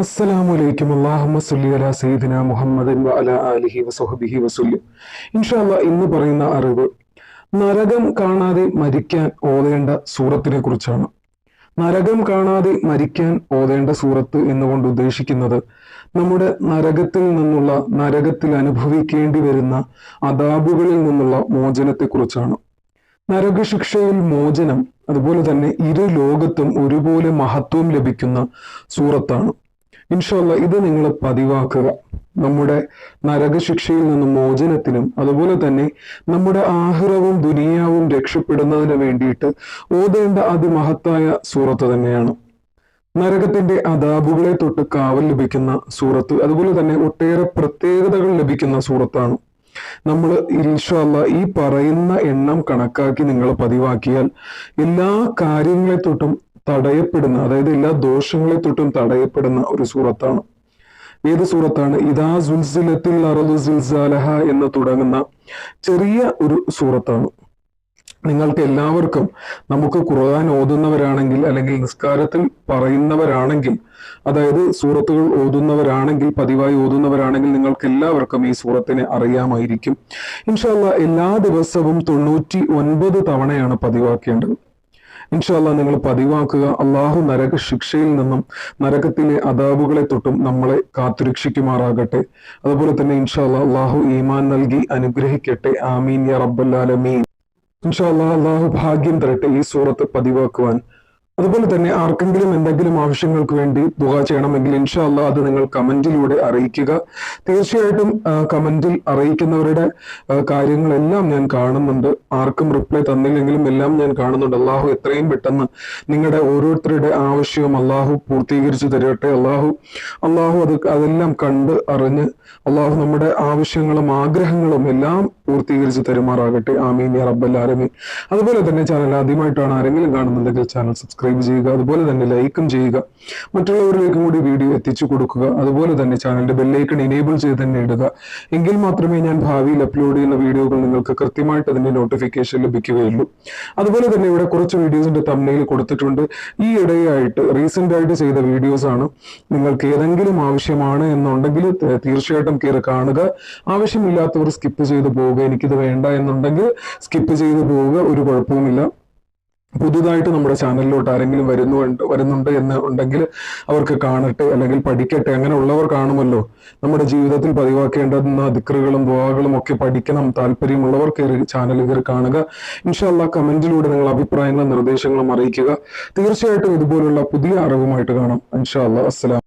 അസ്സലാമു അലൈക്കും ഇൻഷാല്ല ഇന്ന് പറയുന്ന അറിവ് നരകം കാണാതെ മരിക്കാൻ ഓതേണ്ട സൂറത്തിനെ കുറിച്ചാണ്. നരകം കാണാതെ മരിക്കാൻ ഓതേണ്ട സൂറത്ത് എന്നുകൊണ്ട് ഉദ്ദേശിക്കുന്നത് നമ്മുടെ നരകത്തിൽ നിന്നുള്ള നരകത്തിൽ അനുഭവിക്കേണ്ടി വരുന്ന അതാബുകളിൽ നിന്നുള്ള മോചനത്തെക്കുറിച്ചാണ് നരകശിക്ഷയിൽ മോചനം അതുപോലെ തന്നെ ഇരു ലോകത്തും ഒരുപോലെ മഹത്വം ലഭിക്കുന്ന സൂറത്താണ്. ഇൻഷല്ല ഇത് നിങ്ങൾ പതിവാക്കുക. നമ്മുടെ നരകശിക്ഷയിൽ നിന്നും മോചനത്തിനും അതുപോലെ തന്നെ നമ്മുടെ ആഹ്റവും ദുനിയാവും രക്ഷപ്പെടുന്നതിന് വേണ്ടിയിട്ട് ഓതേണ്ട അതിമഹത്തായ സൂറത്ത് തന്നെയാണ്. നരകത്തിന്റെ അതാബുകളെ തൊട്ട് കാവൽ ലഭിക്കുന്ന സൂറത്ത് അതുപോലെ തന്നെ ഒട്ടേറെ പ്രത്യേകതകൾ ലഭിക്കുന്ന സൂറത്താണ്. നമ്മൾ ഇൻഷല്ല ഈ പറയുന്ന എണ്ണം കണക്കാക്കി നിങ്ങൾ പതിവാക്കിയാൽ എല്ലാ കാര്യങ്ങളെ തൊട്ടും തടയപ്പെടുന്ന അതായത് എല്ലാ ദോഷങ്ങളെ തൊട്ടും തടയപ്പെടുന്ന ഒരു സൂറത്താണ്. ഏത് സൂറത്താണ്? ഇതാ സുൽസിലത്തിൽ അറദു സുൽസാലഹ എന്ന് തുടങ്ങുന്ന ചെറിയ ഒരു സൂറത്താണ്. നിങ്ങൾക്ക് എല്ലാവർക്കും നമുക്ക് ഖുർആൻ ഓതുന്നവരാണെങ്കിൽ അല്ലെങ്കിൽ നിസ്കാരത്തിൽ പറയുന്നവരാണെങ്കിൽ അതായത് സൂറത്തുകൾ ഓതുന്നവരാണെങ്കിൽ പതിവായി ഓതുന്നവരാണെങ്കിൽ നിങ്ങൾക്ക് എല്ലാവർക്കും ഈ സൂറത്തിനെ അറിയാമായിരിക്കും. ഇൻഷാല്ല എല്ലാ ദിവസവും തൊണ്ണൂറ്റി ഒൻപത് തവണയാണ് പതിവാക്കേണ്ടത്. ഇൻഷാല്ല നിങ്ങൾ പതിവാക്കുക. അള്ളാഹു നരക ശിക്ഷയിൽ നിന്നും നരകത്തിലെ അതാബുകളെ തൊട്ടും നമ്മളെ കാത്തുരക്ഷിക്കുമാറാകട്ടെ. അതുപോലെ തന്നെ ഇൻഷാല്ല അള്ളാഹു ഈമാൻ നൽകി അനുഗ്രഹിക്കട്ടെ. ആമീൻ യ റബ്ബല്ലാലമീൻ ഇൻഷാല്ല അള്ളാഹു ഭാഗ്യം തരട്ടെ ഈ സൂറത്ത് പതിവാക്കുവാൻ. അതുപോലെ തന്നെ ആർക്കെങ്കിലും എന്തെങ്കിലും ആവശ്യങ്ങൾക്ക് വേണ്ടി ദുഹ ചെയ്യണമെങ്കിൽ ഇൻഷാല്ല അത് നിങ്ങൾ കമന്റിലൂടെ അറിയിക്കുക. തീർച്ചയായിട്ടും കമന്റിൽ അറിയിക്കുന്നവരുടെ കാര്യങ്ങളെല്ലാം ഞാൻ കാണുന്നുണ്ട്. ആർക്കും റിപ്ലൈ തന്നില്ലെങ്കിലും എല്ലാം ഞാൻ കാണുന്നുണ്ട്. അള്ളാഹു എത്രയും പെട്ടെന്ന് നിങ്ങളുടെ ഓരോരുത്തരുടെ ആവശ്യവും അള്ളാഹു പൂർത്തീകരിച്ചു തരട്ടെ. അള്ളാഹു അള്ളാഹു അത് അതെല്ലാം കണ്ട് അറിഞ്ഞ് അള്ളാഹു നമ്മുടെ ആവശ്യങ്ങളും ആഗ്രഹങ്ങളും എല്ലാം പൂർത്തീകരിച്ച് തരുമാറാകട്ടെ. ആമീൻ റബ്ബൽ ആലമീൻ. അതുപോലെ തന്നെ ചാനൽ ആദ്യമായിട്ടാണ് ആരെങ്കിലും കാണുന്നുണ്ടെങ്കിൽ ചാനൽ സബ്സ്ക്രൈബ് ചെയ്യുക അതുപോലെ തന്നെ ലൈക്കും ചെയ്യുക. മറ്റുള്ളവരിലേക്കും കൂടി വീഡിയോ എത്തിച്ചു കൊടുക്കുക. അതുപോലെ തന്നെ ചാനലിന്റെ ബെല്ലൈക്കൺ എനേബിൾ ചെയ്ത് തന്നെ ഇടുക. എങ്കിൽ മാത്രമേ ഞാൻ ഭാവിയിൽ അപ്ലോഡ് ചെയ്യുന്ന വീഡിയോകൾ നിങ്ങൾക്ക് കൃത്യമായിട്ട് അതിന്റെ നോട്ടിഫിക്കേഷൻ ലഭിക്കുകയുള്ളൂ. അതുപോലെ തന്നെ ഇവിടെ കുറച്ച് വീഡിയോസിന്റെ തമ്മയിൽ കൊടുത്തിട്ടുണ്ട്. ഈ ഇടയായിട്ട് റീസെന്റ് ആയിട്ട് ചെയ്ത വീഡിയോസ് ആണ്. നിങ്ങൾക്ക് ഏതെങ്കിലും ആവശ്യമാണ് എന്നുണ്ടെങ്കിൽ തീർച്ചയായിട്ടും കയറി കാണുക. ആവശ്യമില്ലാത്തവർ സ്കിപ്പ് ചെയ്ത് പോവുക. എനിക്കിത് വേണ്ട എന്നുണ്ടെങ്കിൽ സ്കിപ്പ് ചെയ്ത് പോവുക. ഒരു കുഴപ്പവുമില്ല. പുതുതായിട്ട് നമ്മുടെ ചാനലിലോട്ട് ആരെങ്കിലും വരുന്നുണ്ട് വരുന്നുണ്ട് എന്ന് ഉണ്ടെങ്കിൽ അവർക്ക് കാണട്ടെ അല്ലെങ്കിൽ പഠിക്കട്ടെ അങ്ങനെ ഉള്ളവർ കാണുമല്ലോ. നമ്മുടെ ജീവിതത്തിൽ പതിവാക്കേണ്ടുന്ന ദിക്കറുകളും ദുവാകളും ഒക്കെ പഠിക്കണം താല്പര്യമുള്ളവർ കയറി ചാനൽ കയറി കാണുക. ഇൻഷാല്ല കമന്റിലൂടെ നിങ്ങൾ അഭിപ്രായങ്ങളും നിർദ്ദേശങ്ങളും അറിയിക്കുക. തീർച്ചയായിട്ടും ഇതുപോലുള്ള പുതിയ അറിവുമായിട്ട് കാണാം. ഇൻഷാല്ല അസ്സലാം